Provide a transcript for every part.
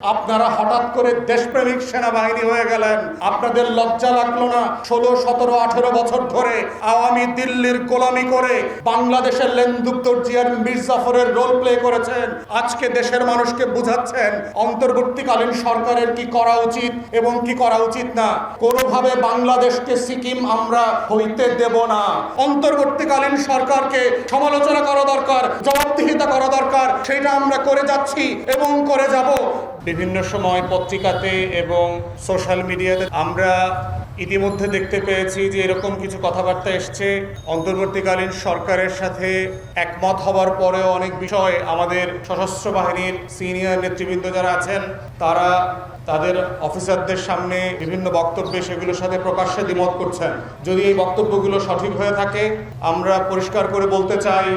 আপনারা হঠাৎ করে দেশপ্রেমিক সেনাবাহিনী হয়ে গেলেন। আপনাদের লজ্জা লাগল না? ষোলো, সতেরো, আঠেরো বছর ধরে আওয়ামী দিল্লির গোলামি করে বাংলাদেশের লেন্দুক দর্জিয়ার মির্জাফরের রোল প্লে করেছেন। আজকে দেশের মানুষকে বুঝাচ্ছেন, অন্তর্বর্তীকালীন সরকারের কি করা উচিত এবং কি করা উচিত না। কোনোভাবে বাংলাদেশকে সিকিম আমরা হইতে দেব না। অন্তর্বর্তীকালীন সরকারকে সমালোচনা করা দরকার, জবাবদিহিতা করা দরকার, সেটা আমরা করে যাচ্ছি এবং করে যাব। বিভিন্ন সময় পত্রিকাতে এবং সোশ্যাল মিডিয়াতে আমরা ইতিমধ্যে দেখতে পেয়েছি যে এরকম কিছু কথাবার্তা এসছে। অন্তর্বর্তীকালীন সরকারের সাথে একমত হওয়ার পরেও অনেক বিষয় আমাদের সশস্ত্র বাহিনীর সিনিয়র নেতৃবৃন্দ যারা আছেন, তারা তাদের অফিসারদের সামনে বিভিন্ন বক্তব্যে সেগুলোর সাথে প্রকাশ্যে দ্বিমত করছেন। যদি এই বক্তব্যগুলো সঠিক হয়ে থাকে, আমরা পরিষ্কার করে বলতে চাই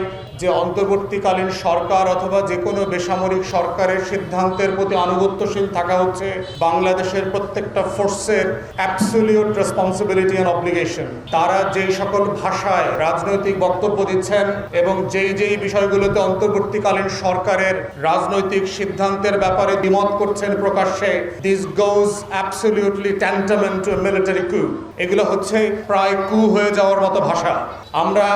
যে অন্তর্বর্তীকালীন সরকার অথবা যে কোনো বেসামরিক সরকারের সিদ্ধান্তের প্রতি আনুগত্যশীল থাকা হচ্ছে বাংলাদেশের প্রত্যেকটা ফোর্সের অ্যাবসোলিউট রেসপন্সিবিলিটি অ্যান্ড অব্লিগেশন তারা যেই সকল ভাষায় রাজনৈতিক বক্তব্য দিচ্ছেন এবং যেই যেই বিষয়গুলোতে অন্তর্বর্তীকালীন সরকারের রাজনৈতিক সিদ্ধান্তের ব্যাপারে দ্বিমত করছেন প্রকাশ্যে this goes absolutely tantamount to military coup এগুলো হচ্ছে প্রায় কু হয়ে যাওয়ার মতো ভাষা। আমরা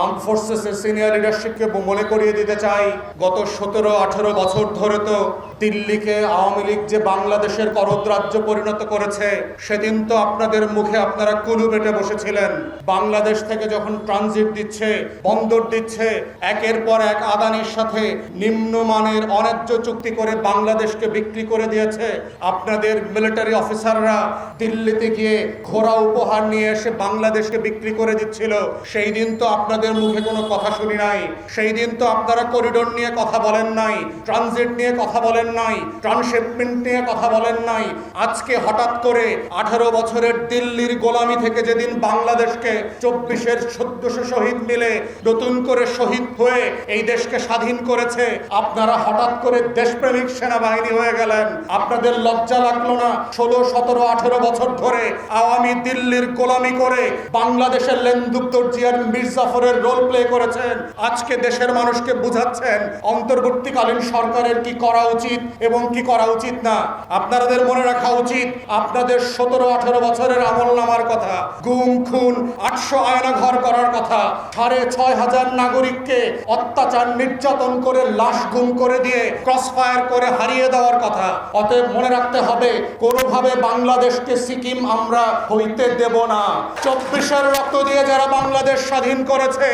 আর্ম ফোর্সেসের সিনিয়র লিডারশিপকে মনে করিয়ে দিতে চাই। গত সতেরো আঠেরো বছর ধরে তো দিল্লিকে আওয়ামী লীগ যে বাংলাদেশের করদ্রাজ্য পরিণত করেছে, সেদিন তো আপনাদের মুখে আপনারা কুলু বেটে বসেছিলেন। বাংলাদেশ থেকে যখন ট্রানজিট দিচ্ছে, বন্দর দিচ্ছে, একের পর এক আদানির সাথে নিম্নমানের অন্যায্য চুক্তি করে বাংলাদেশকে বিক্রি করে দিয়েছে, আপনাদের মিলিটারি অফিসাররা দিল্লিতে গিয়ে ঘোড়া উপহার নিয়ে এসে বাংলাদেশকে বিক্রি করে দিচ্ছিল। সেই দিন তো আপনাদের মুখে কোনো কথা শুনি নাই। সেই দিন তো আপনারা করিডোর নিয়ে কথা বলেন নাই, ট্রানজিট নিয়ে কথা বলেন নাই ট্রান্সশিপমেন্ট নিয়ে কথা বলেন নাই। আজকে হঠাৎ করে আঠারো বছরের দিল্লির গোলামি থেকে যেদিন বাংলাদেশকে চব্বিশের চোদ্দশো শহীদ মিলে নতুন করে শহীদ হয়ে এই দেশকে স্বাধীন করেছে, আপনারা হঠাৎ করে দেশপ্রেমিক সেনাবাহিনী হয়ে গেলেন। আপনাদের লজ্জা লাগল না? ষোলো, সতেরো, আঠেরো বছর ধরে আওয়ামী দিল্লির গোলামি করে বাংলাদেশের লেন্দুক দর্জিয়ার মির্জাফরের রোল প্লে করেছেন। আজকে দেশের মানুষকে বুঝাচ্ছেন, অন্তর্বর্তীকালীন সরকারের কি করা উচিত? এবং কি করা উচিত না? আপনাদের মনে রাখা উচিত, আপনাদের সতেরো, আঠেরো বছরের আমল নামার কথা, গুম, খুন, আটশো আয়না ঘর করার কথা, সাড়ে ছয় হাজার নাগরিককে অত্যাচার, নির্যাতন করে, লাশ গুম করে দিয়ে ক্রস ফায়ার করে হারিয়ে দেওয়ার কথা। অতএব মনে রাখতে হবে, কোনোভাবে বাংলাদেশকে সিকিম আমরা হইতে দেব না। চব্বিশের রক্ত দিয়ে যারা বাংলাদেশ স্বাধীন করেছে,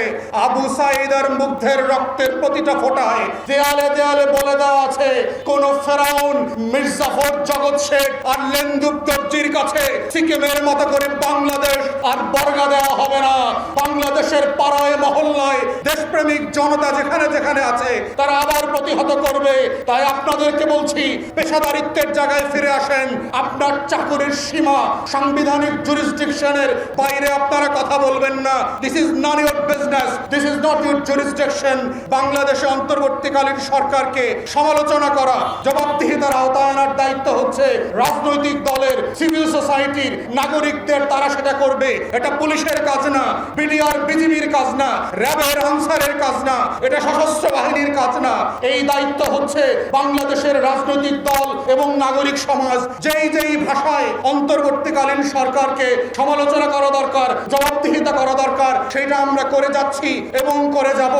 আবু সাইদার মুগ্ধের রক্তের প্রতিটা ফোটায় দেয়ালে দেয়ালে বলে দেওয়া আছে কোন ফেরাউন মির্জাফর জগৎ শেখ আর লেন্দুপ দর্জির কাছে সিকিমের মতো করে বাংলাদেশ আর বর্গা দেওয়া হবে না। বাংলাদেশের পাড়ায়, মহল্লায় দেশপ্রেমিক জনতা যেখানে যেখানে আছে, তারা আবার প্রতিহত করবে। তাই আপনাদেরকে বলছি, পেশাদারিত্বের জায়গায় ফিরে আসেন। আপনার চাকুরির সীমা সাংবিধানিক জুরিসডিকশনের বাইরে আপনারা কথা বলবেন না। This is not your business this is not your jurisdiction বাংলাদেশে অন্তর্বর্তীকালীন সরকারকে সমালোচনা করা, জবাবদিহিতার আওতায় আনার দায়িত্ব হচ্ছে রাজনৈতিক দলের সিভিল সোসাইটির নাগরিকদের, তারা সেটা করবে। এটা পুলিশের কাজ না, বিডিআর, বিজিবির কাজ না, র্যাবের আনসারের কাজ না, এটা সশস্ত্র বাহিনীর কাজ না। এই দায়িত্ব হচ্ছে বাংলাদেশের রাজনৈতিক দল এবং নাগরিক সমাজ। যেই যেই ভাষায় অন্তর্বর্তীকালীন সরকারকে সমালোচনা করা দরকার, জবাবদিহিতা করা দরকার, সেটা আমরা করে যাচ্ছি এবং করে যাব।